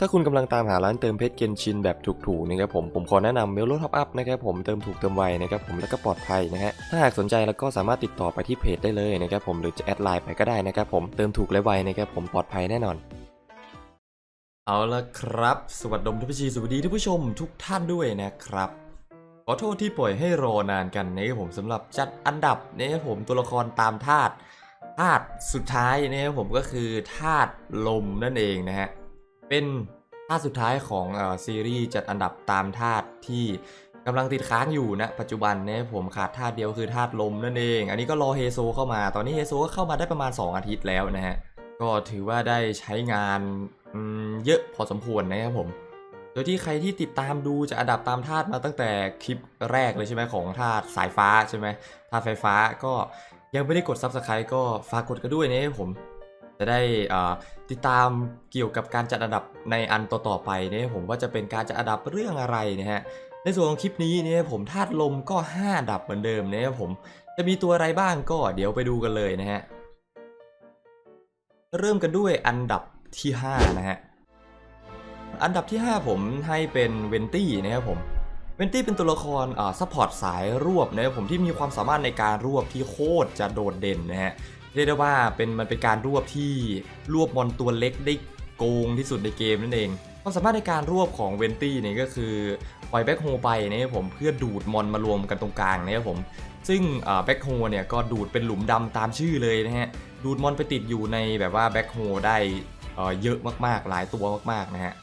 ถ้าคุณกำลังตามหาร้านเติมเพชรเกนชินแบบถูกๆนะครับผมผมขอแนะนำเมลโลท็อปอัพนะครับผมเติมถูกเติมไวนะครับผมแล้วก็ปลอดภัยนะฮะถ้าหากสนใจแล้วก็สามารถติดต่อไปที่เพจได้เลยนะครับผมหรือจะแอดไลน์ไปก็ได้นะครับผมเติมถูกและไวนะครับผมปลอดภัยแน่นอน เอาละครับ สวัสดีทุกผู้ชมสวัสดีท่านผู้ชมทุกท่านด้วยนะครับขอโทษที่ปล่อยให้รอนานกันนะครับผมสำหรับจัดอันดับนะครับผมตัวละครตามธาตุธาตุสุดท้ายนะครับผมก็คือธาตุลมนั่นเองนะฮะ เป็นธาตุสุดท้ายของอซีรีส์จัดอันดับตามธาตุที่กำลังติดค้างอยู่นะปัจจุบันเนะครับผมขาดธาตุเดียวคือธาตุลมนั่นเอง อันนี้ก็รอเฮโซเข้ามา ตอนนี้เฮโซก็เข้ามาได้ประมาณ 2 อาทิตย์แล้วนะฮะ ก็ถือว่าได้ใช้งานเยอะพอสมควรนะครับผม โดยที่ใครที่ติดตามดูจะอันดับตามธาตุมาตั้งแต่คลิปแรกเลยใช่ไหมของธาตุสายฟ้าใช่ไหมธาตุไฟฟ้าก็ยังไม่ได้กด Subscribe ก็ฝากกดกันด้วยนะครับผม จะได้ติดตามเกี่ยวกับการจัดอันดับในอันต่อๆไปนะครับผมว่าจะเป็นการจัดอันดับเรื่องอะไรนะฮะในส่วนของคลิปนี้เนี่ยผมธาตุลมก็ 5 ดับเหมือนเดิมนะครับผมจะมีตัวอะไรบ้างก็เดี๋ยวไปดูกันเลยนะฮะเริ่มกันด้วยอันดับที่ 5 นะฮะอันดับที่ 5 ผมให้เป็นเวนตี้นะครับผมเวนตี้เป็นตัวละครอ่าซัพพอร์ตสายรวบนะครับผมที่มีความสามารถในการรวบที่โคตรจะโดดเด่นนะฮะ เรียกได้ว่าเป็นมันเป็นการรวบที่รวบมอนตัวเล็กได้โกงที่สุดในเกมนั่นเองความสามารถในการรวบของเวนตี้เนี่ยก็คือปล่อยแบ็คโฮไปนะครับผมเพื่อดูดมอนมารวมกันตรงกลางนะครับผมซึ่งแบ็คโฮเนี่ยก็ดูดเป็นหลุมดำตามชื่อเลยนะฮะดูดมอนไปติดอยู่ในแบบว่าแบ็คโฮได้เยอะมากๆ หลายตัวมากๆนะฮะ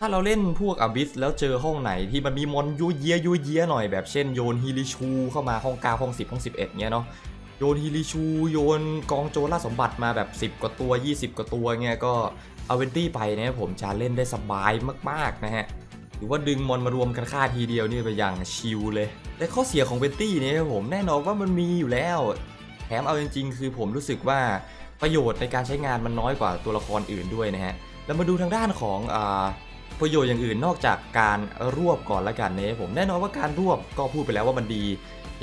ถ้าเราเล่นพวกอบิสแล้วเจอห้องไหนที่มันมีมอนยูเยียยูเยียหน่อยแบบเช่นโยนฮิริชูเข้ามาห้อง9ห้อง10ห้อง11เงี้ยเนาะ โยนฮิริชู โยนกองโจรล่าสมบัติมาแบบ 10 กว่าตัว 20 กว่าตัวเงี้ยก็เอาเวนตี้ไปเนี่ยผมจะเล่นได้สบายมากๆนะฮะหรือว่าดึงมอนมารวมกันฆ่าทีเดียวนี่ไปอย่างชิลเลย และข้อเสียของเวนตี้เนี่ยผมแน่นอนว่ามันมีอยู่แล้ว แถมเอาจริงๆ คือผมรู้สึกว่าประโยชน์ในการใช้งานมันน้อยกว่าตัวละครอื่นด้วยนะฮะแล้วมาดูทางด้านของอประโยชน์อย่างอื่นนอกจากการรวบก่อนละกันเนี่ยผมแน่นอนว่าการรวบก็พูดไปแล้วว่ามันดี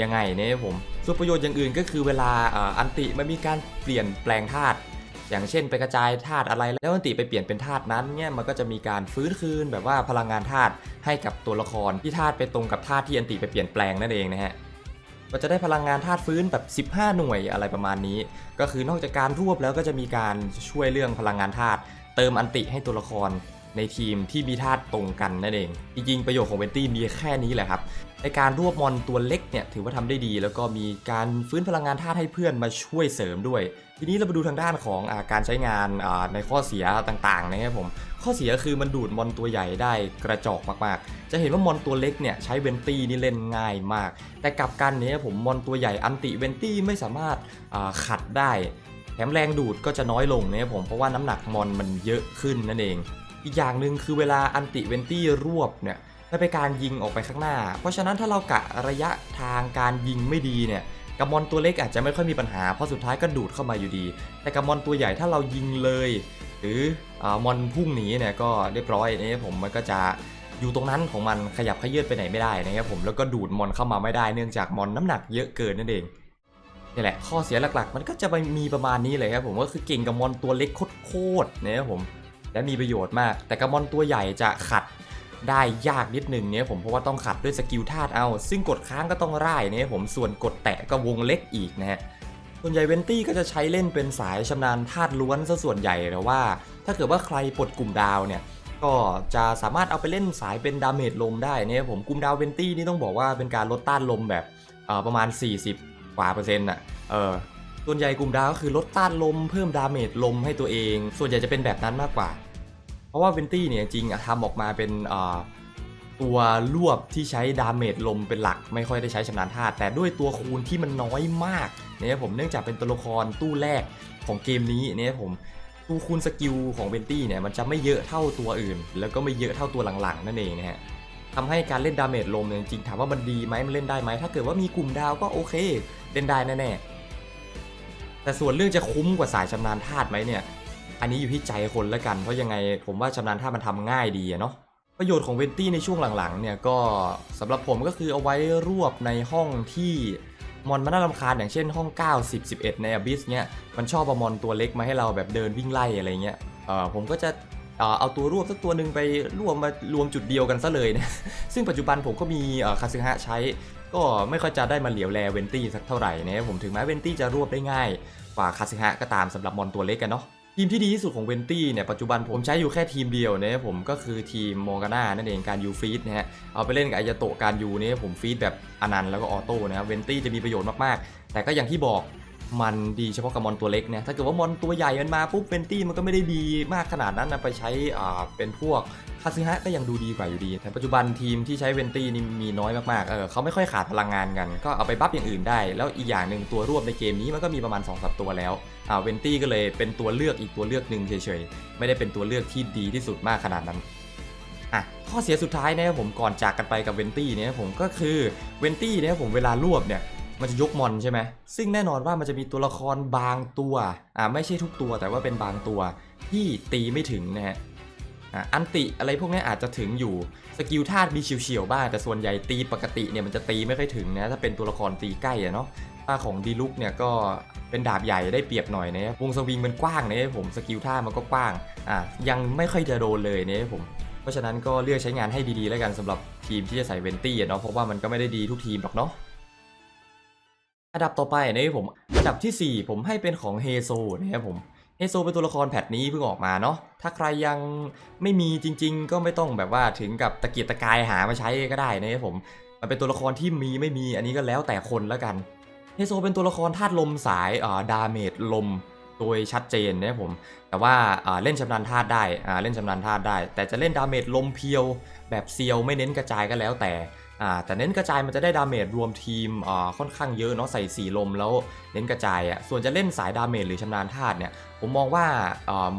ยังไงเนี่ยผม ส่วนประโยชน์อย่างอื่นก็คือเวลาอันติมันมีการเปลี่ยนแปลงธาตุอย่างเช่นไปกระจายธาตุอะไรแล้วอันติไปเปลี่ยนเป็นธาตุนั้นเนี่ยมันก็จะมีการฟื้นคืนแบบว่าพลังงานธาตุให้กับตัวละครที่ธาตุไปตรงกับธาตุที่อันติไปเปลี่ยนแปลงนั่นเองนะฮะก็จะได้พลังงานธาตุฟื้นแบบ 15 หน่วยอะไรประมาณนี้ ก็คือนอกจากการรวบแล้วก็จะมีการช่วยเรื่องพลังงานธาตุเติมอันติให้ตัวละคร ในทีมที่มีธาตุตรงกันนั่นเอง จริงๆประโยชน์ของเวนตี้มีแค่นี้แหละครับ ในการรวบมอนตัวเล็กเนี่ยถือว่าทำได้ดี แล้วก็มีการฟื้นพลังงานธาตุให้เพื่อนมาช่วยเสริมด้วย ทีนี้เรามาดูทางด้านของอาการใช้งานาในข้อเสียต่างๆนะครับผม ข้อเสียคือมันดูดมอนตัวใหญ่ได้กระจอกมากๆ จะเห็นว่ามอนตัวเล็กเนี่ยใช้เวนตี้นี่เล่นง่ายมาก แต่กลับกันเนี่ยผมมอนตัวใหญ่อันติเวนตี้ไม่สามารถาขัดได้แถมแรงดูดก็จะน้อยลงนะครับผมเพราะว่าน้ำหนักมอนมันเยอะขึ้นนั่นเอง อีกอย่างหนึ่งคือเวลาอันติเวนตี้รวบเนี่ยมันเป็นการยิงออกไปข้างหน้า เพราะฉะนั้นถ้าเรากะระยะทางการยิงไม่ดีเนี่ยกับมอนตัวเล็กอาจจะไม่ค่อยมีปัญหาเพราะสุดท้ายก็ดูดเข้ามาอยู่ดี แต่กับมอนตัวใหญ่ถ้าเรายิงเลย หรืออมอนพุ่งหนีเนี่ยก็เรียบร้อยนะครับผมมันก็จะอยู่ตรงนั้นของมันขยับขยื่นไปไหนไม่ได้นะครับผมแล้วก็ดูดมอนเข้ามาไม่ได้เนื่องจากมอนน้ำหนักเยอะเกินนั่นเองนี่แหละข้อเสียหลักๆ มันก็จะไปมีประมาณนี้เลยครับผมก็คือเก่งกับมอนตัวเล็กโคตรๆนะครับผม และมีประโยชน์มาก แต่กับมอนตัวใหญ่จะขัดได้ยากนิดนึงเนี่ยผมเพราะว่าต้องขัดด้วยสกิลธาตุเอา ซึ่งกดค้างก็ต้องร่ายเนี่ยผมส่วนกดแตะก็วงเล็กอีกนะฮะส่วนใหญ่เวนตี้ก็จะใช้เล่นเป็นสายชำนาญธาตุล้วนซะส่วนใหญ่แต่ว่า ถ้าเกิดว่าใครปลดกลุ่มดาวเนี่ยก็จะสามารถเอาไปเล่นสายเป็นดาเมจลมได้เนี่ยผมกลุ่มดาวเวนตี้นี่ต้องบอกว่าเป็นการลดต้านลมแบบประมาณ 40 กว่าเปอร์เซ็นต์อะเออ ส่วนใหญ่กลุ่มดาวก็คือลดต้านลมเพิ่มดาเมจลมให้ตัวเอง ส่วนใหญ่จะเป็นแบบนั้นมากกว่า เพราะว่าเวนตี้เนี่ยจริงทำออกมาเป็นตัวรวบที่ใช้ดาเมจลมเป็นหลัก ไม่ค่อยได้ใช้ชำนาญธาตุแต่ด้วยตัวคูณที่มันน้อยมากเนี่ยผมเนื่องจากเป็นตัวละครตู้แรกของเกมนี้เนี่ยผมตู้คูณสกิลของเวนตี้เนี่ยมันจะไม่เยอะเท่าตัวอื่น แล้วก็ไม่เยอะเท่าตัวหลังๆ นั่นเองนะฮะทำให้การเล่นดาเมจลมเนี่ยจริงถามว่ามันดีไหมมันเล่นได้ไหมถ้าเกิดว่ามีกลุ่มดาวก็โอเค เล่นได้แน่ๆ แต่ส่วนเรื่องจะคุ้มกว่าสายชำนาญธาตุไหมเนี่ย อันนี้อยู่ที่ใจคนละกันเพราะยังไงผมว่าชำนาญธาตุมันทำง่ายดีอะเนาะประโยชน์ของเวนตี้ในช่วงหลังๆเนี่ยก็สำหรับผมก็คือเอาไว้รวบในห้องที่มอนมันน่ารำคาญอย่างเช่นห้อง 9 10 11 ในอ b บิสเนี่ยมันชอบเอามอนตัวเล็กมาให้เราแบบเดินวิ่งไล่อะไรเงี้ยเออผมก็จะ เอาตัวรวบสักตัวหนึ่งไปรวมมารวมจุดเดียวกันซะเลยนะซึ่งปัจจุบันผมก็มีคาซึฮะใช้ ก็ไม่ค่อยจะได้มาเหลียวแลเวนตี้สักเท่าไหร่นะผมถึงแม้เวนตี้จะรวบได้ง่ายกว่าคาซึฮะก็ตามสำหรับมอนตัวเล็กกันเนาะทีมที่ดีที่สุดของเวนตี้เนี่ยปัจจุบันผมใช้อยู่แค่ทีมเดียวนะผมก็คือทีมโมกาน่านั่นเองการยูฟีดนะฮะเอาไปเล่นกับอายาโตะการยูเนี่ยผมฟีดแบบอนันต์แล้วก็ออโต้นะครับเวนตี้จะมีประโยชน์มากๆ แต่ก็อย่างที่บอก มันดีเฉพาะกับมอนตัวเล็กเนี่ยถ้าเกิดว่ามอนตัวใหญ่มันมาปุ๊บเวนตี้มันก็ไม่ได้ดีมากขนาดนั้นนะไปใช้อ่าเป็นพวกคาซึฮะก็ยังดูดีกว่าอยู่ดี แต่ปัจจุบันทีมที่ใช้เวนตี้นี่มีน้อยมากๆ เออเขาไม่ค่อยขาดพลังงานกัน ก็เอาไปบัฟอย่างอื่นได้ แล้วอีกอย่างหนึ่งตัวรวบในเกมนี้มันก็มีประมาณ2อสตัวแล้ว อ่า เวนตี้ก็เลยเป็นตัวเลือกอีกตัวเลือกหนึ่งเฉยๆ ไม่ได้เป็นตัวเลือกที่ดีที่สุดมากขนาดนั้น อะ ข้อเสียสุดท้ายนะครับผมก่อนจากกันไปกับเวนตี้เนี่ยผมก็คือเวนตี้เนี่ยผมเวลารวบเนี่ย มันจะยกมอนใช่ไหมซึ่งแน่นอนว่ามันจะมีตัวละครบางตัวอ่าไม่ใช่ทุกตัวแต่ว่าเป็นบางตัวที่ตีไม่ถึงนะฮะอันติอะไรพวกนี้อาจจะถึงอยู่สกิลธาตุมีเฉียวๆบ้างแต่ส่วนใหญ่ตีปกติเนี่ยมันจะตีไม่ค่อยถึงนะถ้าเป็นตัวละครตีใกล้อะเนาะถ้าของดีลุกเนี่ยก็เป็นดาบใหญ่ได้เปรียบหน่อยนะวงสวิงมันกว้างนะผมสกิลท่ามันก็กว้างอะยังไม่ค่อยจะโดนเลยนะผมเพราะฉะนั้นก็เลือกใช้งานให้ดีๆ แล้วกันสำหรับทีมที่จะใส่เวนตี้อะเนาะเพราะว่ามันก็ไม่ได้ดีทุกทีมหรอกเนาะ อันดับต่อไปนะครับผมอันดับทีสี่ 4 ผมให้เป็นของเฮโซนะครับผมเฮโซเป็นตัวละครแพทนี้เพิ่งออกมาเนาะถ้าใครยังไม่มีจริง ๆ ก็ไม่ต้องแบบว่าถึงกับตะเกียกตะกายหามาใช้ก็ได้นะครับผมมันเป็นตัวละครที่มีไม่มีอันนี้ก็แล้วแต่คนแล้วกันเฮโซเป็นตัวละครธาตุลมสายอ่าดาเมจลมโดยชัดเจนนะครับผม แต่ว่าอ่าเล่นชำนาญธาตุได้อ่าเล่นชำนาญธาตุได้ แต่จะเล่นดาเมจลมเพียวแบบเซียวไม่เน้นกระจายก็แล้วแต่ อ่าแต่เน้นกระจายมันจะได้ดาเมจรวมทีมอ่าค่อนข้างเยอะเนาะใส่สีลมแล้วเน้นกระจายอะส่วนจะเล่นสายดาเมจหรือชำนาญธาตุเนี่ยผมมองว่าอ่า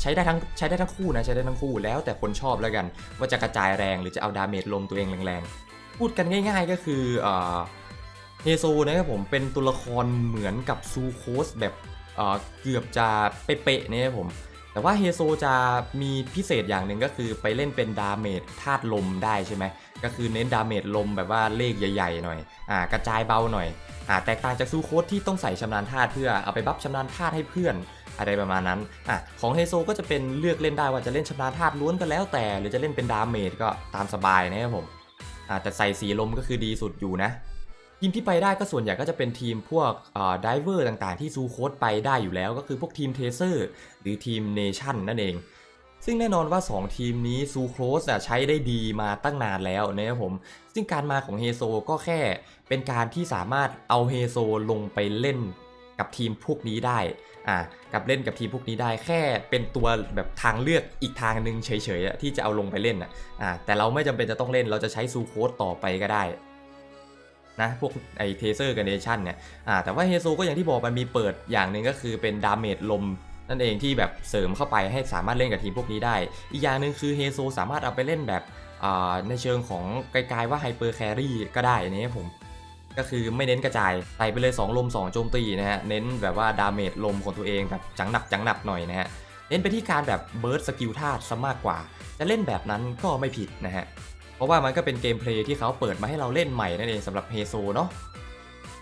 ใช้ได้ทั้งใช้ได้ทั้งคู่นะใช้ได้ทั้งคู่แล้วแต่คนชอบแล้วกัน ว่าจะกระจายแรงหรือจะเอาดาเมจลมตัวเองแรงๆ พูดกันง่าย ๆก็คืออ่าเฮโซนะครับผมเป็นตัวละครเหมือนกับซูโคสแบบอ่าเกือบจะเป๊ะๆนะครับผม แต่ว่าเฮโซจะมีพิเศษอย่างหนึ่งก็คือไปเล่นเป็นดาเมจธาตุลมได้ใช่ไหม ก็คือเน้นดาเมจลมแบบว่าเลขใหญ่ๆหน่อยอ่ากระจายเบาหน่อยอ่าแตกต่างจากซูโคสที่ต้องใส่ชำนาญธาตุเพื่อเอาไปบัฟชำนาญธาตุให้เพื่อนอะไรประมาณนั้นอะของเฮโซก็จะเป็นเลือกเล่นได้ว่าจะเล่นชำนาญธาตุล้วนก็แล้วแต่ หรือจะเล่นเป็นดาเมจก็ตามสบายนะครับผมอ่าแต่ใส่สีลมก็คือดีสุดอยู่นะทีมที่ไปได้ก็ส่วนใหญ่ก็จะเป็นทีมพวกดิเวอร์ต่างๆ ที่ซูโคสไปได้อยู่แล้ว ก็คือพวกทีมเทเซอร์หรือทีมเนชั่นนั่นเอง ซึ่งแน่นอนว่า 2 ทีมนี้ซูโคสใช้ได้ดีมาตั้งนานแล้วนะครับผม ซึ่งการมาของเฮโซก็แค่เป็นการที่สามารถเอาเฮโซลงไปเล่นกับทีมพวกนี้ได้ อ่า กับเล่นกับทีมพวกนี้ได้แค่เป็นตัวแบบทางเลือกอีกทางหนึ่งเฉยๆที่จะเอาลงไปเล่นอะ อ่า แต่เราไม่จำเป็นจะต้องเล่น เราจะใช้ซูโคสต่อไปก็ได้นะพวกไอเทเซอร์กับเนชั่นเนี่ย อ่า แต่ว่าเฮโซก็อย่างที่บอกมันมีเปิดอย่างหนึ่งก็คือเป็นดาเมจลม นั่นเองที่แบบเสริมเข้าไปให้สามารถเล่นกับทีมพวกนี้ได้ อีกอย่างหนึ่งคือเฮโซสามารถเอาไปเล่นแบบในเชิงของไกลๆว่าไฮเปอร์แครี่ก็ได้นนี้ผม ก็คือไม่เน้นกระจายใส่ไปเลย 2 ลม 2 โจมตีนะฮะ เน้นแบบว่าดาเมจลมของตัวเองแบบจังหนักจังหนักหน่อยนะฮะ เน้นไปที่การแบบเบิร์ดสกิลธาตุซะมากกว่า จะเล่นแบบนั้นก็ไม่ผิดนะฮะ เพราะว่ามันก็เป็นเกมเพลย์ที่เขาเปิดมาให้เราเล่นใหม่นั่นเองสำหรับเฮโซเนาะ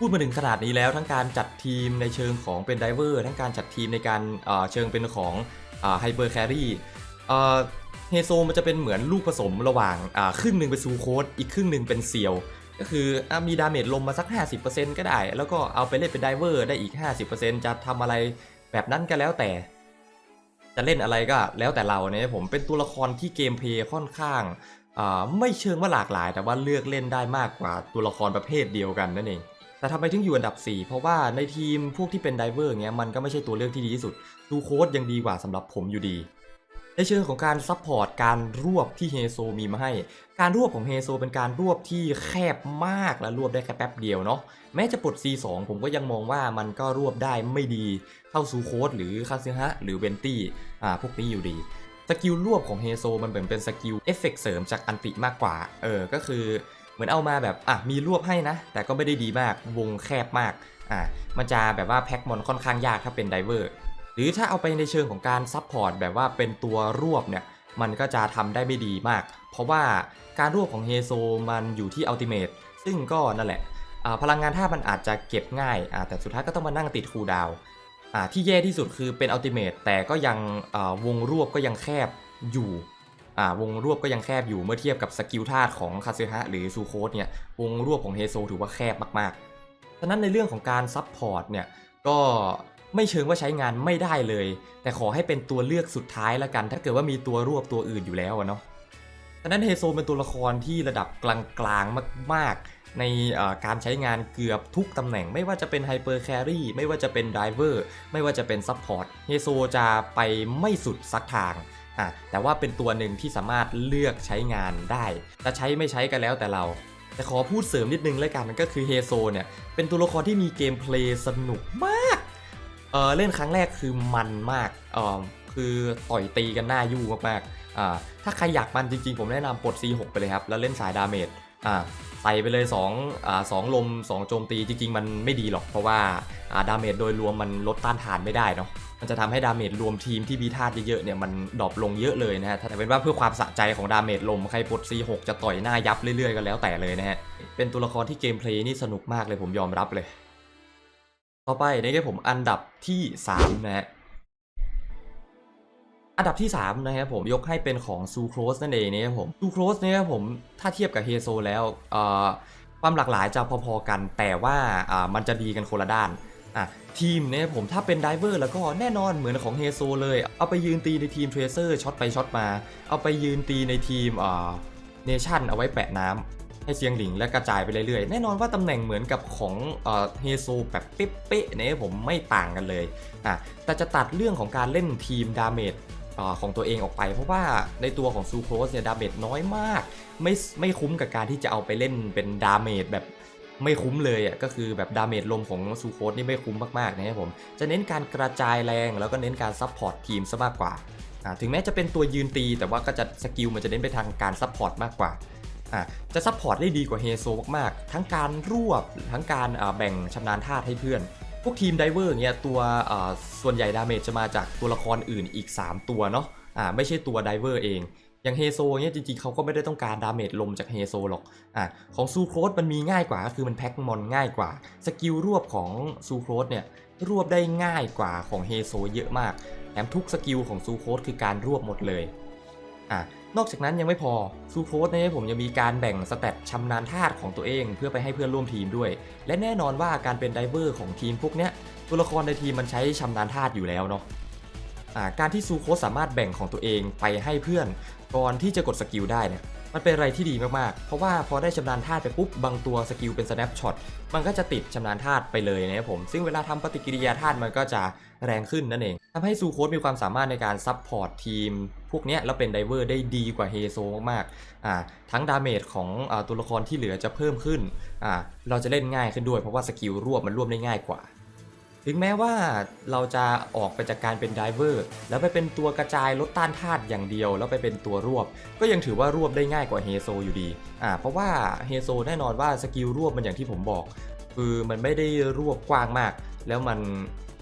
พูดมาถึงขนาดนี้แล้วทั้งการจัดทีมในเชิงของเป็นไดเวอร์ทั้งการจัดทีมในการเชิงเป็นของไฮเปอร์แครี่เฮโซมันจะเป็นเหมือนลูกผสมระหว่างครึ่งหนึ่งเป็นซูโคสอีกครึ่งหนึ่งเป็นเซียวก็คืออมีดาเมจลมมาสัก 50%ก็ได้ แล้วก็เอาไปเล่นเป็นไดเวอร์ได้อีก 50%จะทำอะไรแบบนั้นก็แล้วแต่ จะเล่นอะไรก็แล้วแต่เราเนี่ยผมเป็นตัวละครที่เกมเพลย์ค่อนข้างไม่เชิงว่าหลากหลาย แต่ว่าเลือกเล่นได้มากกว่าตัวละครประเภทเดียวกันนั่นเอง แต่ทำไมถึงอยู่อันดับ 4 เพราะว่าในทีมพวกที่เป็นไดเวอร์เงี้ยมันก็ไม่ใช่ตัวเลือกที่ดีที่สุด ดูโค้ดยังดีกว่าสำหรับผมอยู่ดี ในเชิงของการซัพพอร์ตการรวบที่เฮโซมีมาให้ การรวบของเฮโซเป็นการรวบที่แคบมากและรวบได้แค่แป๊บเดียวเนาะแม้จะปลด C2 ผมก็ยังมองว่ามันก็รวบได้ไม่ดีเท่าซูโคสหรือคาซึฮะหรือเวนตี้อ่าพวกนี้อยู่ดีสกิลรวบของเฮโซมันเหมือนเป็นสกิลเอฟเฟกต์เสริมจากอันติมากกว่าเออก็คือ มือนเอามาแบบอะมีรวบให้นะ แต่ก็ไม่ได้ดีมากวงแคบมากอะมันจะแบบว่าแพ็กมอนค่อนข้างยากถ้าเป็นไดเวอร์หรือถ้าเอาไปในเชิงของการซับพอร์ตแบบว่าเป็นตัวรวบเนี่ยมันก็จะทำได้ไม่ดีมาก เพราะว่าการรวบของเฮโซมันอยู่ที่อัลติเม e ซึ่งก็นั่นแหละอ่าพลังงานท่ามันอาจจะเก็บง่ายอ่าแต่สุดท้ายก็ต้องมานั่งติดคูดาวอ่าที่แย่ที่สุดคือเป็นอัลติเม e แต่ก็ยังอ่าวงรวบก็ยังแคบอยู่ วงรวบก็ยังแคบอยู่เมื่อเทียบกับสกิลธาตุของคาซึฮะหรือซูโคสเนี่ยวงรวบของเฮโซถือว่าแคบมากๆฉะนั้นในเรื่องของการซับพอร์ตเนี่ยก็ไม่เชิงว่าใช้งานไม่ได้เลย แต่ขอให้เป็นตัวเลือกสุดท้ายละกัน ถ้าเกิดว่ามีตัวรวบตัวอื่นอยู่แล้วเนาะฉะนั้นเฮโซเป็นตัวละครที่ระดับกลางๆมากๆ ในการใช้งานเกือบทุกตำแหน่ง ไม่ว่าจะเป็นไฮเปอร์แครี่ไม่ว่าจะเป็นไดเวอร์ไม่ว่าจะเป็นซับพอร์ตเฮโซจะไปไม่สุดสักทาง อะแต่ว่าเป็นตัวหนึ่งที่สามารถเลือกใช้งานได้จะใช้ไม่ใช้ก็แล้วแต่เรา แต่ขอพูดเสริมนิดนึงแล้วกันก็คือเฮโซเนี่ยเป็นตัวละครที่มีเกมเพลย์สนุกมากเออเล่นครั้งแรกคือมันมากเออคือต่อยตีกันหน้ายู่มากๆอ่าถ้าใครอยากมันจริงๆ ผมแนะนำปลด C6 ไปเลยครับ แล้วเล่นสายดาเมจอ่าใส่ไปเลย2อ่าสองลม 2 โจมตีจริงๆ มันไม่ดีหรอก เพราะว่าอ่าดาเมจโดยรวมมันลดต้านทานไม่ได้เนาะ มันจะทำให้ดาเมจรวมทีมที่มีธาตุเยอะๆเนี่ยมันดรอปลงเยอะเลยนะฮะแต่เป็นว่าเพื่อความสะใจของดาเมจลมใครปลด C6 จะต่อยหน้ายับเรื่อยๆกันแล้วแต่เลยนะฮะ เป็นตัวละครที่เกมเพลย์นี่สนุกมากเลยผมยอมรับเลย ต่อไปนะครับผมอันดับที่3นะฮะอันดับที่ 3 นะครับผมยกให้เป็นของซูโครสนั่นเองนะครับผมซูโครสเนี่ยครับผมถ้าเทียบกับเฮโซแล้วอ่อความหลากหลายจะพอๆกัน แต่ว่าอ่ามันจะดีกันคนละด้าน ทีมเนี่ยผมถ้าเป็นไดเวอร์แล้วก็แน่นอนเหมือนของเฮโซเลย เอาไปยืนตีในทีมเทรเซอร์ช็อตไปช็อตมา เอาไปยืนตีในทีมอ่าเนชั่นเอาไว้แปะน้ำให้เสียงหลิงและกระจายไปเรื่อยๆ แน่นอนว่าตำแหน่งเหมือนกับของเฮโซแบบเป๊ะๆเนี่ยผมไม่ต่างกันเลยอะแต่จะตัดเรื่องของการเล่นทีมดาเมจของตัวเองออกไป เพราะว่าในตัวของซูโครสเนี่ยดาเมจน้อยมาก ไม่ไม่คุ้มกับการที่จะเอาไปเล่นเป็นดาเมจแบบ ไม่คุ้มเลยอะก็คือแบบดาเมจลมของซูโคสนี่ไม่คุ้มมากๆนะครับผมจะเน้นการกระจายแรงแล้วก็เน้นการซัพพอร์ตทีมซะมากกว่าอะถึงแม้จะเป็นตัวยืนตี แต่ว่าก็จะสกิลมันจะเน้นไปทางการซัพพอร์ตมากกว่าอะจะซัพพอร์ตได้ดีกว่าเฮโซมากๆ ทั้งการรวบทั้งการแบ่งชำนาญธาตุให้เพื่อน พวกทีมไดเวอร์เนี่ยตัวส่วนใหญ่ดาเมจจะมาจากตัวละครอื่นอีก 3 ตัวเนาะอ่าไม่ใช่ตัวไดเวอร์เอง อย่างเฮโซเนี่ยจริงๆเขาก็ไม่ได้ต้องการดาเมจลมจากเฮโซหรอกอะของซูโครสมันมีง่ายกว่าก็คือมันแพ็คมอนง่ายกว่า สกิลรวบของซูโครสเนี่ยรวบได้ง่ายกว่าของเฮโซเยอะมากแถมทุกสกิลของซูโครสคือการรวบหมดเลยอะนอกจากนั้นยังไม่พอซูโคสเนี่ยผมยังมีการแบ่งสเตตชำนาญธาตุของตัวเอง เพื่อไปให้เพื่อนร่วมทีมด้วย และแน่นอนว่าการเป็นไดเวอร์ของทีมพวกเนี้ยตัวละครในทีมมันใช้ชำนาญธาตุอยู่แล้วเนาะการที่ซูโคสสามารถแบ่งของตัวเองไปให้เพื่อน ก่อนที่จะกดสกิลได้เนี่ยมันเป็นอะไรที่ดีมากๆ เพราะว่าพอได้ชำนาญธาตุไปปุ๊บบางตัวสกิลเป็น snap shot มันก็จะติดชำนาญธาตุไปเลยนะครับผม ซึ่งเวลาทำปฏิกิริยาธาตุมันก็จะแรงขึ้นนั่นเองทำให้ซูโคสมีความสามารถในการซับพอร์ตทีม พวกเนี้ยแล้วเป็นไดเวอร์ได้ดีกว่าเฮโซมากๆอ่าทั้งดาเมจของอตัวละครที่เหลือจะเพิ่มขึ้นอ่าเราจะเล่นง่ายขึ้นด้วยเพราะว่าสกิลรวบมันรวบได้ง่ายกว่า ถึงแม้ว่าเราจะออกไปจากการเป็นไดเวอร์แล้วไปเป็นตัวกระจายลดต้านธาตุอย่างเดียว แล้วไปเป็นตัวรวบ ก็ยังถือว่ารวบได้ง่ายกว่าเฮโซอยู่ดีอ่าเพราะว่าเฮโซแน่นอนว่าสกิลรวบมันอย่างที่ผมบอก คือมันไม่ได้รวบกว้างมาก แล้วมัน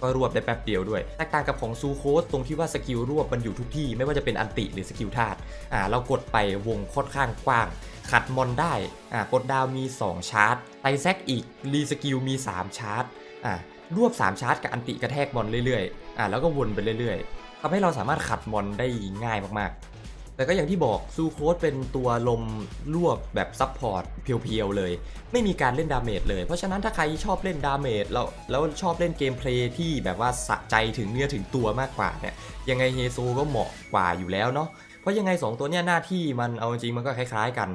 ก็รวบได้แป๊บเดียวด้วย แตกต่างกับของซูโคสตรงที่ว่าสกิลรวบมันอยู่ทุกที่ ไม่ว่าจะเป็นอันติหรือสกิลธาตุอ่าเรากดไปวงค่อนข้างกว้าง ขัดมอนได้อ่ากดดาวมี 2 ชาร์จไตแซกอีกรีสกิลมี 3 ชาร์จอ่า รวบ 3 ชาร์จกับอันติกระแทกมอนเรื่อยๆอ่าแล้วก็วนไปเรื่อยๆทำให้เราสามารถขัดมอนได้ง่ายมากๆ แต่ก็อย่างที่บอกซูโคสเป็นตัวลมรวบแบบซับพอร์ตเพียวๆเลย ไม่มีการเล่นดาเมจเลย เพราะฉะนั้นถ้าใครชอบเล่นดาเมจแล้วแล้วชอบเล่นเกมเพลย์ที่แบบว่าสะใจถึงเนื้อถึงตัวมากกว่าเนี่ยยังไงเฮโซก็เหมาะกว่าอยู่แล้วเนาะเพราะยังไง 2 ตัวเนี้ยหน้าที่มันเอาจริงมันก็คล้ายๆกัน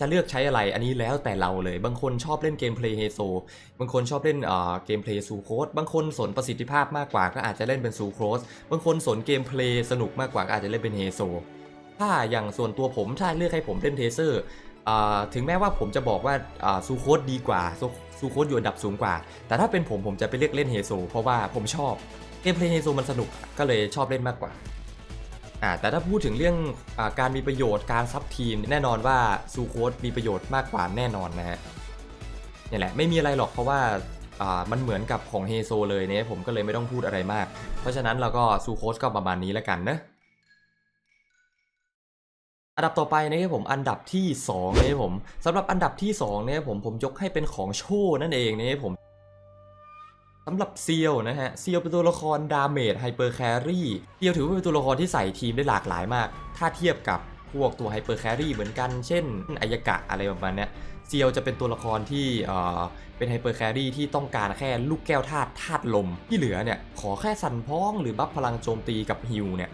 จะเลือกใช้อะไรอันนี้แล้วแต่เราเลย บางคนชอบเล่นเกมเพลย์เฮโซบางคนชอบเล่นเอ่อเกมเพลย์ซูโคสบางคนสนประสิทธิภาพมากกว่าก็อาจจะเล่นเป็นซูโคสบางคนสนเกมเพลย์สนุกมากกว่าก็อาจจะเล่นเป็นเฮโซถ้าอย่างส่วนตัวผมถ้าเลือกให้ผมเล่นเทเซอร์ถึงแม้ว่าผมจะบอกว่าซูโคสดีกว่าซูซูโคสอยู่อันดับสูงกว่า แต่ถ้าเป็นผมผมจะไปเลือกเล่นเฮโซเพราะว่าผมชอบเกมเพลย์เฮโซมันสนุกก็เลยชอบเล่นมากกว่า อ่าแต่ถ้าพูดถึงเรื่องอการมีประโยชน์การซับทีม แน่นอนว่าซูโคสมีประโยชน์มากกว่าแน่นอนนะฮะนี่แหละไม่มีอะไรหรอกเพราะว่าอ่ามันเหมือนกับของเฮโซเลยเนี่ยผมก็เลยไม่ต้องพูดอะไรมาก เพราะฉะนั้นเราก็ซูโคสก็ประมาณนี้แล้วกันนะอันดับต่อไปนะครับผมอันดับที่2นะครับผมสำหรับอันดับที่2เนี่ยผมผมยกให้เป็นของโชว์นั่นเองนะครับผม สำหรับเซียวนะฮะ เซียวเป็นตัวละครดาเมจไฮเปอร์แครี่เซียวถือว่าเป็นตัวละครที่ใส่ทีมได้หลากหลายมาก ถ้าเทียบกับพวกตัวไฮเปอร์แครี่เหมือนกัน เช่นอายกะอะไรประมาณนี้เซียวจะเป็นตัวละครที่เออเป็นไฮเปอร์แครี่ที่ต้องการแค่ลูกแก้วธาตุธาตุลม ที่เหลือเนี่ย ขอแค่สั่นพ้องหรือบัฟพลังโจมตีกับฮิวเนี่ย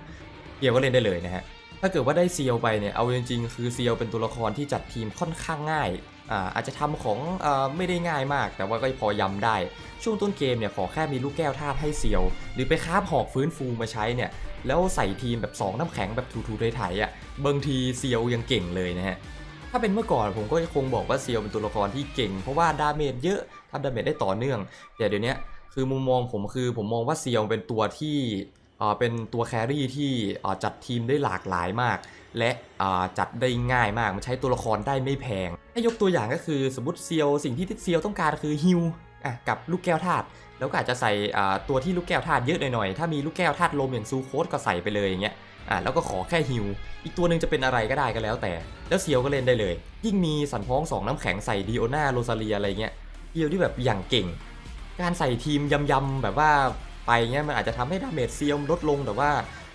เซียวก็เล่นได้เลยนะฮะ ถ้าเกิดว่าได้เซียวไปเนี่ย เอาจริงๆ คือเซียวเป็นตัวละครที่จัดทีมค่อนข้างง่าย อ่าอาจจะทำของอ่าไม่ได้ง่ายมาก แต่ว่าก็พอยำได้ ช่วงต้นเกมเนี่ยขอแค่มีลูกแก้วธาตุให้เซียว หรือไปคาบหอกฟื้นฟูมาใช้เนี่ย แล้วใส่ทีมแบบ 2 น้ำแข็งแบบทูๆไถๆอะ บางทีเซียวยังเก่งเลยนะฮะถ้าเป็นเมื่อก่อนผมก็คงบอกว่าเซียวเป็นตัวละครที่เก่ง เพราะว่าดาเมจเยอะทำดาเมจได้ต่อเนื่อง แต่เดี๋ยวนี้คือมุมมองผมคือผมมองว่าเซียวเป็นตัวที่ เป็นตัวแครี่ที่จัดทีมได้หลากหลายมาก และจัดได้ง่ายมาก มันใช้ตัวละครได้ไม่แพงให้ยกตัวอย่างก็คือสมมติเซียวสิ่งที่เซียวต้องการคือฮิวกับลูกแก้วธาตุแล้วก็อาจจะใส่ตัวที่ลูกแก้วธาตุเยอะหน่อยๆถ้ามีลูกแก้วธาตุลมอย่างซูโคสก็ใส่ไปเลยอย่างเงี้ยอะแล้วก็ขอแค่ฮิว อีกตัวหนึ่งจะเป็นอะไรก็ได้ก็แล้วแต่ แล้วเซียวก็เล่นได้เลย ยิ่งมีสันพ้องสองน้ำแข็งใส่ดิโอนาโรซาเลียอะไรเงี้ยเซียวที่แบบอย่างเก่ง การใส่ทีมยำๆแบบว่า ไปเงี้ยมันอาจจะทำให้ดาเมจเซียมลดลงแต่ว่า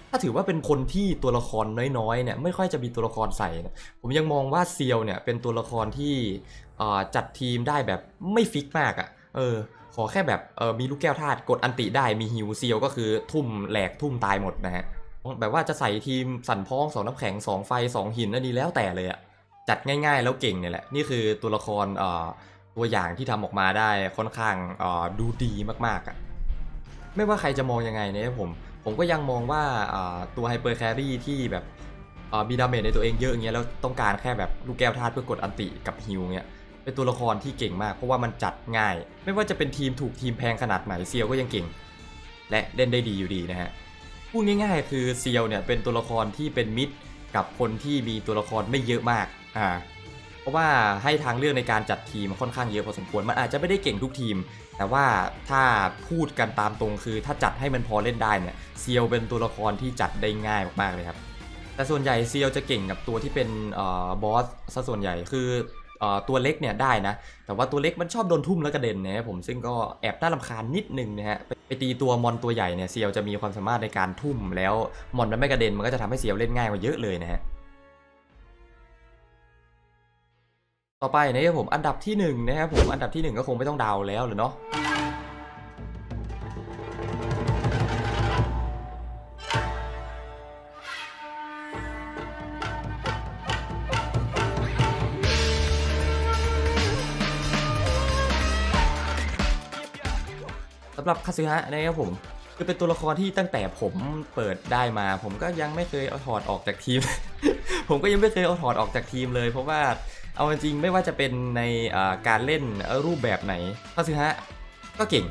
ถ้าถือว่าเป็นคนที่ตัวละครน้อยๆเนี่ยไม่ค่อยจะมีตัวละครใส่นะผมยังมองว่าเซียวเนี่ยเป็นตัวละครที่จัดทีมได้แบบไม่ฟิกมากอะ่ะเออขอแค่แบบเออมีลูกแก้วธาตุกดอันติได้มีฮิวเซียวก็คือทุ่มแหลกทุ่มตายหมดนะฮะแบบว่าจะใส่ทีมสั่นพ้องสองน้ำแข็งสองไฟสองหินนั่นดีแล้วแต่เลยอะจัดง่ายๆแล้วเก่งเนี่ยแหละนี่คือตัวละครเอ่อตัวอย่างที่ทำออกมาได้ค่อนข้างเอ่อดูดีมากๆอะ ไม่ว่าใครจะมองยังไงเนี่ยผม ผมก็ยังมองว่าตัวไฮเปอร์แครี่ที่แบบมีดาเมจในตัวเองเยอะอย่างเงี้ยแล้วต้องการแค่แบบลูกแก้วธาตุเพื่อกดอันติกับฮิวเงี้ยเป็นตัวละครที่เก่งมาก เพราะว่ามันจัดง่าย ไม่ว่าจะเป็นทีมถูกทีมแพงขนาดไหนเซียวก็ยังเก่ง และเล่นได้ดีอยู่ดีนะฮะพูดง่ายๆ คือเซียวเนี่ยเป็นตัวละครที่เป็นมิตรกับคนที่มีตัวละครไม่เยอะมากอ่า ราะว่าให้ทางเลือกในการจัดทีมค่อนข้างเยอะพอสมควร มันอาจจะไม่ได้เก่งทุกทีม แต่ว่าถ้าพูดกันตามตรงคือ ถ้าจัดให้มันพอเล่นได้เนี่ยเซียวเป็นตัวละครที่จัดได้ง่ายมากๆเลยครับ แต่ส่วนใหญ่เซียวจะเก่งกับตัวที่เป็นออบอสซะส่วนใหญ่คือออตัวเล็กเนี่ยได้นะ แต่ว่าตัวเล็กมันชอบโดนทุ่มแล้วกระเด็นนะครับผมซึ่งก็แอบน่ารำคาญนิดนึงนะฮะไปไปตีตัวมอนตัวใหญ่เนี่ยเซียวจะมีความสามารถในการทุ่มแล้วมอนมันไม่กระเด็นมันก็จะทำให้เซียวเล่นง่ายกว่าเยอะเลยนะฮะ ต่อไปนะครับผมอันดับที่หนึ่งนะครับผมอันดับที่หนึ่งก็คงไม่ต้องเดาแล้วเลยเนาะสำหรับคาซึฮะนะครับผมคือเป็นตัวละครที่ตั้งแต่ผมเปิดได้มา ผมก็ยังไม่เคยเอาถอดออกจากทีม ผมก็ยังไม่เคยเอาถอดออกจากทีมเลย เพราะว่า เอาจริงๆไม่ว่าจะเป็นในการเล่นรูปแบบไหนคาซึฮะก็เก่ง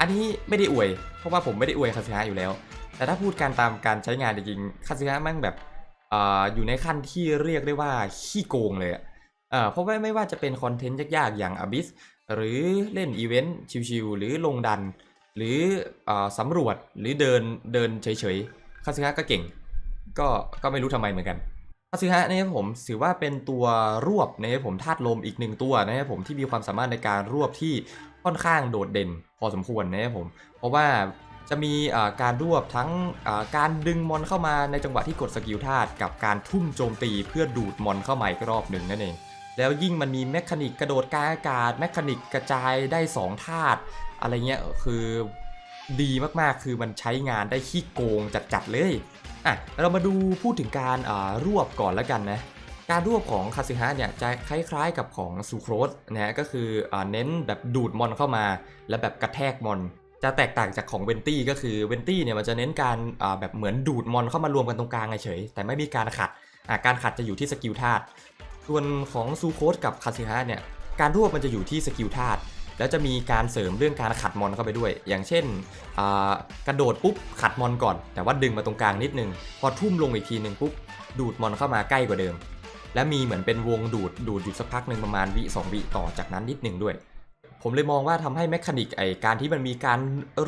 อันนี้ไม่ได้อวย เพราะว่าผมไม่ได้อวยคาซึฮะอยู่แล้ว แต่ถ้าพูดการตามการใช้งานจริงๆคาซึฮะมั่งแบบออยู่ในขั้นที่เรียกได้ว่าขี้โกงเลยเพราะว่าไม่ว่าจะเป็นคอนเทนต์ยากๆ อย่าง Abyss หรือเล่นอีเวนต์ชิวๆหรือลงดัน หรืออสำรวจหรือเดินเดินเฉยๆคาซึฮะก็เก่ง ก็ก็ไม่รู้ทำไมเหมือนกัน คาซึฮะนะครับผมถือว่าเป็นตัวรวบนะครับผมธาตุลมอีกหนึ่งตัวนะครับผมที่มีความสามารถในการรวบที่ค่อนข้างโดดเด่นพอสมควรนะครับผม เพราะว่าจะมีการรวบทั้งการดึงมอนเข้ามาในจังหวะที่กดสกิลธาตุกับการทุ่มโจมตีเพื่อดูดมอนเข้ามาอีกรอบหนึ่งนั่นเองแล้วยิ่งมันมีแมคานิกกระโดดกลางอากาศแมคานิกกระจายได้2ธาตุอะไรเงี้ยคือดีมากๆคือมันใช้งานได้ขี้โกงจัดๆเลย อะเรามาดูพูดถึงการอ่ารวบก่อนแล้วกันนะการรวบของคาซิฮะเนี่ยจะคล้ายๆกับของซูโครสนะฮะก็คืออเน้นแบบดูดมอนเข้ามา แล้วแบบกระแทกมอน จะแตกต่างจากของเวนตี้ก็คือเวนตี้เนี่ยมันจะเน้นการอ่าแบบเหมือนดูดมอนเข้ามารวมกันตรงกลางเฉยแต่ไม่มีการขัดอ่าการขัดจะอยู่ที่สกิลธาตุส่วนของซูโคสกับคาซิฮะเนี่ยการรวบมันจะอยู่ที่สกิลธาตุ แล้วจะมีการเสริมเรื่องการขัดมอนเข้าไปด้วย อย่างเช่นกระโดดปุ๊บขัดมอนก่อน แต่ว่าดึงมาตรงกลางนิดนึง พอทุ่มลงอีกทีหนึ่งปุ๊บดูดมอนเข้ามาใกล้กว่าเดิม และมีเหมือนเป็นวงดูดดูดอยู่สักพักหนึ่งประมาณวิสองวิต่อจากนั้นนิดหนึ่งด้วย ผมเลยมองว่าทำให้แมคานิกไอการที่มันมีการ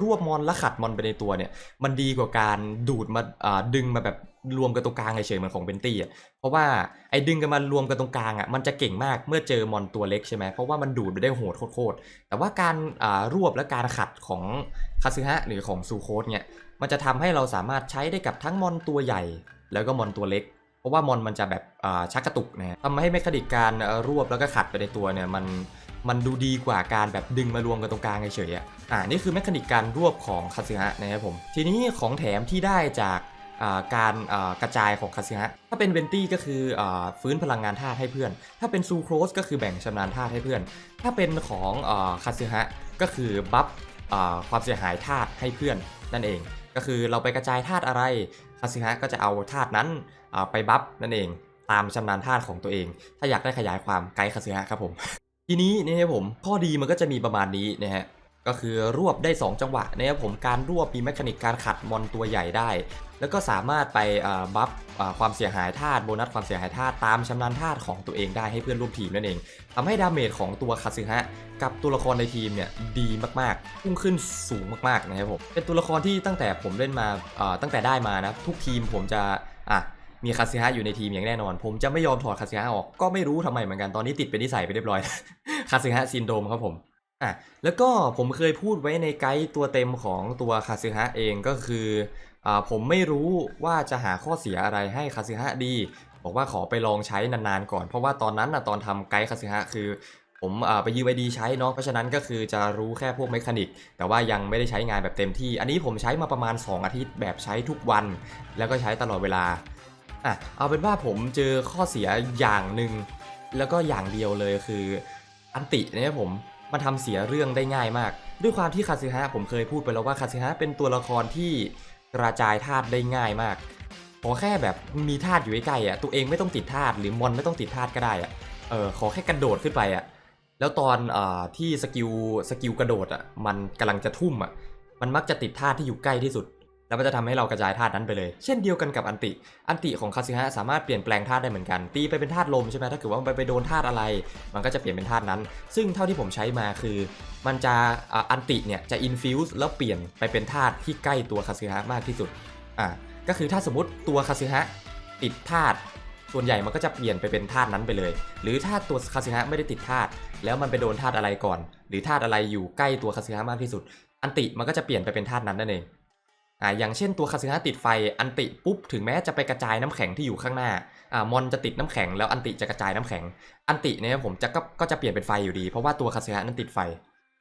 รวบมอนและขัดมอนไปในตัวเนี่ย มันดีกว่าการดูดมาอ่าดึงมาแบบรวมกันตรงกลางเฉยๆเหมือนของเบนตี้อะ เพราะว่าไอ้ดึงกันมารวมกันตรงกลางอะมันจะเก่งมากเมื่อเจอมอนตัวเล็กใช่ไหมเพราะว่ามันดูดไปได้โหดโคตรแต่ว่าการอ่ารวบและการขัดของคาซึฮะหรือของซูโคสเนี่ยมันจะทำให้เราสามารถใช้ได้กับทั้งมอนตัวใหญ่ แล้วก็มอนตัวเล็กเพราะว่ามอนมันจะแบบชักกระตุกนะทำให้เมคานิกการรวบแล้วก็ขัดไปในตัวเนี่ยมัน มันดูดีกว่าการแบบดึงมารวมกันตรงกลางเฉยๆอะอ่านี่คือเมคานิกการรวบของคาซึฮะนะครับผม ทีนี้ของแถมที่ได้จากการกระจายของคาสิฮะ ถ้าเป็นเวนตี้ก็คืออฟื้นพลังงานธาตุให้เพื่อน ถ้าเป็นซูโครสก็คือแบ่งชำนาญธาตุให้เพื่อน ถ้าเป็นของคาสิฮะก็คือบัฟความเสียหายธาตุให้เพื่อนนั่นเอง ก็คือเราไปกระจายธาตุอะไรคาสิฮะก็จะเอาธาตุนั้นไปบัฟนั่นเอง ตามชำนาญธาตุของตัวเอง ถ้าอยากได้ขยายความไกด์คาสิฮะครับผม ทีนี้นะครับผมข้อดีมันก็จะมีประมาณนี้นะฮะก็คือรวบได้ 2 จังหวะนะครับผมการรวบมีแมคานิกการขัดมอนตัวใหญ่ได้ แล้วก็สามารถไปบัฟความเสียหายธาตุโบนัสความเสียหายธาตุตามชำนาญธาตุของตัวเองได้ให้เพื่อนร่วมทีมนั่นเองทำให้ดาเมจของตัวคาซึฮะกับตัวละครในทีมเนี่ยดีมากๆพุ่งขึ้นสูงมากๆนะครับผมเป็นตัวละครที่ตั้งแต่ผมเล่นมาอ่าตั้งแต่ได้มานะทุกทีมผมจะอะ มีคาซึฮะอยู่ในทีมอย่างแน่นอน ผมจะไม่ยอมถอดคาซึฮะออกก็ไม่รู้ทำไมเหมือนกันตอนนี้ติดเป็นนิสัยไปเรียบร้อยคาซึฮะซินโดมครับผมอะแล้วก็ผมเคยพูดไว้ในไกด์ตัวเต็มของตัวคาซึฮะเองก็คืออ่าผมไม่รู้ว่าจะหาข้อเสียอะไรให้คาซึฮะดีบอกว่าขอไปลองใช้นานๆก่อน เพราะว่าตอนนั้นนะตอนทำไกด์คาซึฮะคือผมอ่าไปยืมไอดีใช้เนาะเพราะฉะนั้นก็คือจะรู้แค่พวกเมคานิก แต่ว่ายังไม่ได้ใช้งานแบบเต็มที่ อันนี้ผมใช้มาประมาณ 2 อาทิตย์แบบใช้ทุกวัน แล้วก็ใช้ตลอดเวลา อะเอาเป็นว่าผมเจอข้อเสียอย่างหนึ่งแล้วก็อย่างเดียวเลยคือ อันติเนี่ยผมมันทำเสียเรื่องได้ง่ายมาก ด้วยความที่คาซึฮะผมเคยพูดไปแล้วว่าคาซึฮะเป็นตัวละครที่กระจายธาตุได้ง่ายมากขอแค่แบบมีธาตุอยู่ใกล้ๆอะตัวเองไม่ต้องติดธาตุหรือมอนไม่ต้องติดธาตุก็ได้อะเออขอแค่กระโดดขึ้นไปอะแล้วตอนอที่สกิลสกิลกระโดดอะมันกำลังจะทุ่มอะมันมักจะติดธาตุที่อยู่ใกล้ที่สุด แล้วมันจะทำให้เรากระจายธาตุนั้นไปเลย เช่นเดียวกันกับอันติ อันติของคาซึฮะสามารถเปลี่ยนแปลงธาตุได้เหมือนกัน ตีไปเป็นธาตุลมใช่ไหมถ้าเกิดว่ามันไปไปโดนธาตุอะไร มันก็จะเปลี่ยนเป็นธาตุนั้น ซึ่งเท่าที่ผมใช้มาคือ มันจะอันติเนี่ยจะอินฟิวส์แล้วเปลี่ยนไปเป็นธาตุที่ใกล้ตัวคาซึฮะมากที่สุด อ่า ก็คือถ้าสมมติตัวคาซึฮะติดธาตุส่วนใหญ่มันก็จะเปลี่ยนไปเป็นธาตุนั้นไปเลย หรือถ้าตัวคาซึฮะไม่ได้ติดธาตุแล้วมันไปโดนธาตุอะไรก่อน หรือธาตุอะไรอยู่ใกล้ตัวคาซึฮะมากที่สุด อันติมันก็จะเปลี่ยนไปเป็นธาตุนั้นนั่นเอง อ่าอย่างเช่นตัวคาซึฮะติดไฟอันติปุ๊บถึงแม้จะไปกระจายน้ำแข็งที่อยู่ข้างหน้าอ่ามอนจะติดน้ำแข็งแล้วอันติจะกระจายน้ำแข็ง อันติเนี่ยผมจะก็ก็จะเปลี่ยนเป็นไฟอยู่ดี เพราะว่าตัวคาซึฮะนั้นติดไฟ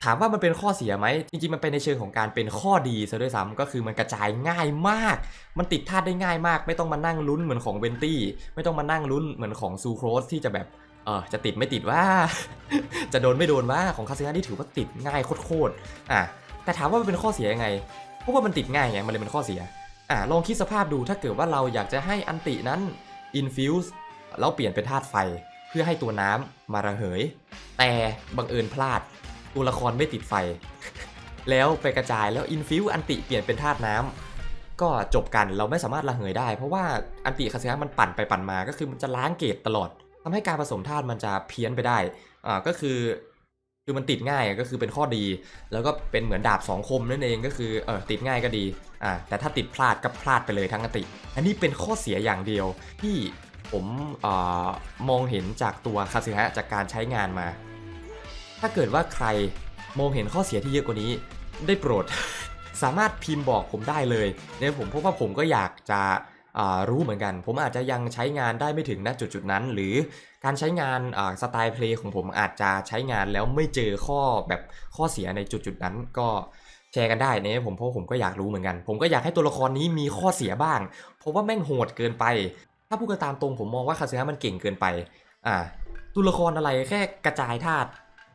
ถามว่ามันเป็นข้อเสียไหมจริงๆมันเป็นในเชิงของการเป็นข้อดีซะด้วยซ้ำก็คือมันกระจายง่ายมาก มันติดธาตุได้ง่ายมาก ไม่ต้องมานั่งลุ้นเหมือนของเวนตี้ไม่ต้องมานั่งลุ้นเหมือนของซูโครสที่จะแบบเออจะติดไม่ติดว่า จะโดนไม่โดนว่าของคาซึฮะนี่ถือว่าติดง่ายโคตรๆอะแต่ถามว่ามันเป็นข้อเสียยังไง ราะว่ามันติดง่ายไงมันเลยเป็นข้อเสียอะลองคิดสภาพดูถ้าเกิดว่าเราอยากจะให้อันตินั้น infuse แล้วเปลี่ยนเป็นธาตุไฟ เพื่อให้ตัวน้ำมาระเหย แต่บังเอิญพลาดตัวละครไม่ติดไฟ แล้วไปกระจายแล้ว infuse อันติเปลี่ยนเป็นธาตุน้ำก็จบกันเราไม่สามารถระเหยได้ เพราะว่าอันติคาเซียมันปั่นไปปั่นมาก็คือมันจะล้างเกตตลอดทำให้การผสมธาตุมันจะเพี้ยนไปได้อ่าก็คือ คือมันติดง่ายก็คือเป็นข้อดี แล้วก็เป็นเหมือนดาบสองคมนั่นเองก็คือเออติดง่ายก็ดีอ่าแต่ถ้าติดพลาดก็พลาดไปเลยทั้งอติ อันนี้เป็นข้อเสียอย่างเดียวที่ผมออมองเห็นจากตัวคาซึฮะจากการใช้งานมา ถ้าเกิดว่าใครมองเห็นข้อเสียที่เยอะกว่านี้ ได้โปรด สามารถพิมพ์บอกผมได้เลยเนี่ยผมเพราะว่าผมก็อยากจะรู้เหมือนกัน ผมอาจจะยังใช้งานได้ไม่ถึงณจุดจุดนั้น หรือ การใช้งานสไตล์เพลย์ของผมอาจจะใช้งานแล้วไม่เจอข้อแบบข้อเสียในจุดจุดนั้นก็แชร์กันได้เนี่ยผมเพราะผมก็อยากรู้เหมือนกัน ผมก็อยากให้ตัวละครนี้มีข้อเสียบ้าง เพราะว่าแม่งโหดเกินไป ถ้าพูดกันตามตรงผมมองว่าคาซึฮะมันเก่งเกินไปอ่าตัวละครอะไรแค่กระจายธาตุ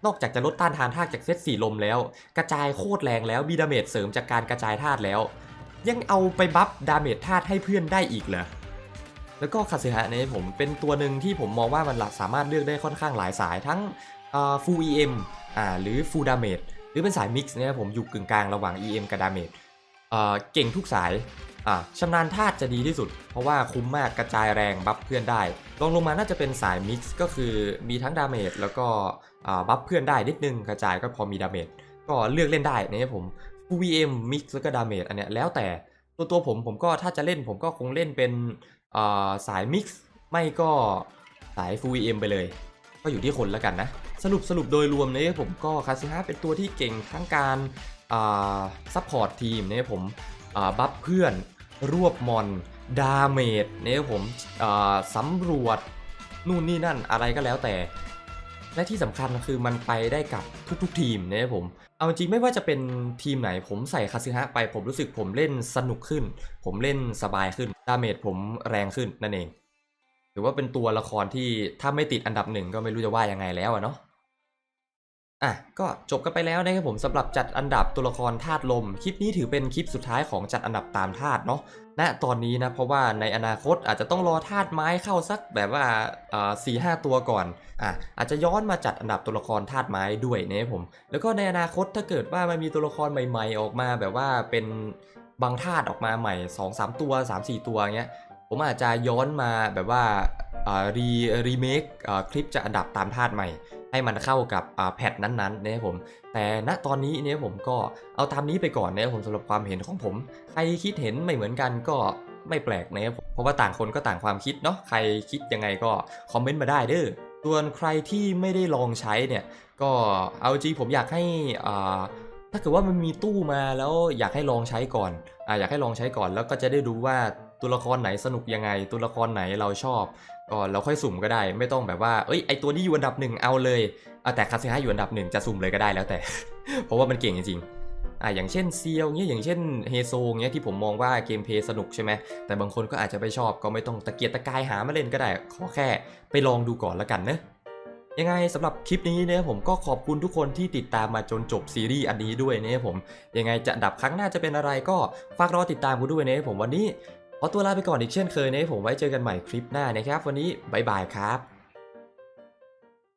นอกจากจะลดต้านทานธาตุจากเซตสีลมแล้ว กระจายโคตรแรงแล้วมีดาเมจเสริมจากการกระจายธาตุแล้ว ยังเอาไปบัฟดาเมจธาตุให้เพื่อนได้อีกเหรอ แล้วก็คาซึฮะเนี่ยผมเป็นตัวหนึ่งที่ผมมองว่ามันสามารถเลือกได้ค่อนข้างหลายสายทั้งฟูล EM อ่าหรือ full damage หรือเป็นสายมิกซ์เนี่ยผมอยู่กึ่งกลางระหว่าง EM กับ damage เอ่อเก่งทุกสายอะชำนาญธาตุจะดีที่สุด เพราะว่าคุ้มมากกระจายแรงบัฟเพื่อนได้ลองลงมาน่าจะเป็นสายมิกซ์ก็คือมีทั้งดาเมจแล้วก็บัฟเพื่อนได้นิดนึงกระจายก็พอมีดาเมจก็เลือกเล่นได้นะครับผม VM mix แล้วก็ดาเมจอันเนี้ยแล้วแต่ตัวตัวผมผมก็ถ้าจะเล่นผมก็คงเล่นเป็น สายมิกซ์ไม่ก็สาย Full VM ไปเลย ก็อยู่ที่คนแล้วกันนะ สรุปสรุปโดยรวมเนี่ยผมก็คาซิฮะเป็นตัวที่เก่งทั้งการซัพพอร์ตทีมเนี่ยผมบัฟเพื่อนรวบมอนดาเมจเนี่ยผมสำรวจนู่นนี่นั่นอะไรก็แล้วแต่ และที่สำคัญคือมันไปได้กับทุกๆ ทีมนะครับผม เอาจริงไม่ว่าจะเป็นทีมไหนผมใส่คาซึฮะไปผมรู้สึกผมเล่นสนุกขึ้น ผมเล่นสบายขึ้นาเมจผมแรงขึ้นนั่นเองถือว่าเป็นตัวละครที่ถ้าไม่ติดอันดับหนึ่งก็ไม่รู้จะว่ายังไงแล้วอะเนาะอะก็จบกันไปแล้วนะครับผมสำหรับจัดอันดับตัวละครธาตุลม คลิปนี้ถือเป็นคลิปสุดท้ายของจัดอันดับตามธาตุเนาะณตอนนี้นะเพราะว่าในอนาคตอาจจะต้องรอธาตุไม้เข้าสักแบบว่าสี่ห้าตัวก่อนอะอาจจะย้อนมาจัดอันดับตัวละครธาตุไม้ด้วยนะครับผม แล้วก็ในอนาคตถ้าเกิดว่ามันมีตัวละครใหม่ ๆ ออกมาแบบว่าเป็น บางธาตุออกมาใหม่ 2-3 ตัว 3-4 ตัวเงี้ยผมอาจจะย้อนมาแบบว่ารีรีเมคคลิปจะอันดับตามธาตุใหม่ ให้มันเข้ากับแพทนั้นๆนะครับผม แต่ณตอนนี้เนี่ยผมก็เอาตามนี้ไปก่อนนะครับผมสำหรับความเห็นของผม ใครคิดเห็นไม่เหมือนกันก็ไม่แปลกนะครับเพราะว่าต่างคนก็ต่างความคิดเนาะใครคิดยังไงก็คอมเมนต์มาได้เด้อส่วนใครที่ไม่ได้ลองใช้เนี่ยก็เอาจริงผมอยากให้อ่า ถ้าเกิดว่ามันมีตู้มาแล้วอยากให้ลองใช้ก่อนอ่าอยากให้ลองใช้ก่อนแล้วก็จะได้รู้ว่าตัวละครไหนสนุกยังไง ตัวละครไหนเราชอบก็เราค่อยสุ่มก็ได้ ไม่ต้องแบบว่าเอ้ยไอตัวนี้อยู่อันดับหนึ่งเอาเลยเอะแต่คาเซฮะอยู่อันดับหนึ่งจะสุ่มเลยก็ได้แล้วแต่ เพราะว่ามันเก่งจริงอะอย่างเช่นเซียวเงี้ยอย่างเช่นเฮโซเงี้ยที่ผมมองว่าเกมเพลย์สนุกใช่ไหมแต่บางคนก็อาจจะไม่ชอบก็ไม่ต้องตะเกียกตะกายหามาเล่นก็ได้ ขอแค่ไปลองดูก่อนละกันเนะ ยังไงสำหรับคลิปนี้เนี่ยผมก็ขอบคุณทุกคนที่ติดตามมาจนจบซีรีส์อันนี้ด้วยเนี่ยผมยังไงจะดับครั้งหน้าจะเป็นอะไรก็ฝากรอติดตามกูด้วยเนี่ยผมวันนี้ขอตัวลาไปก่อนอีกเช่นเคยเนี่ยผมไว้เจอกันใหม่คลิปหน้านะครับ วันนี้บายบายครับ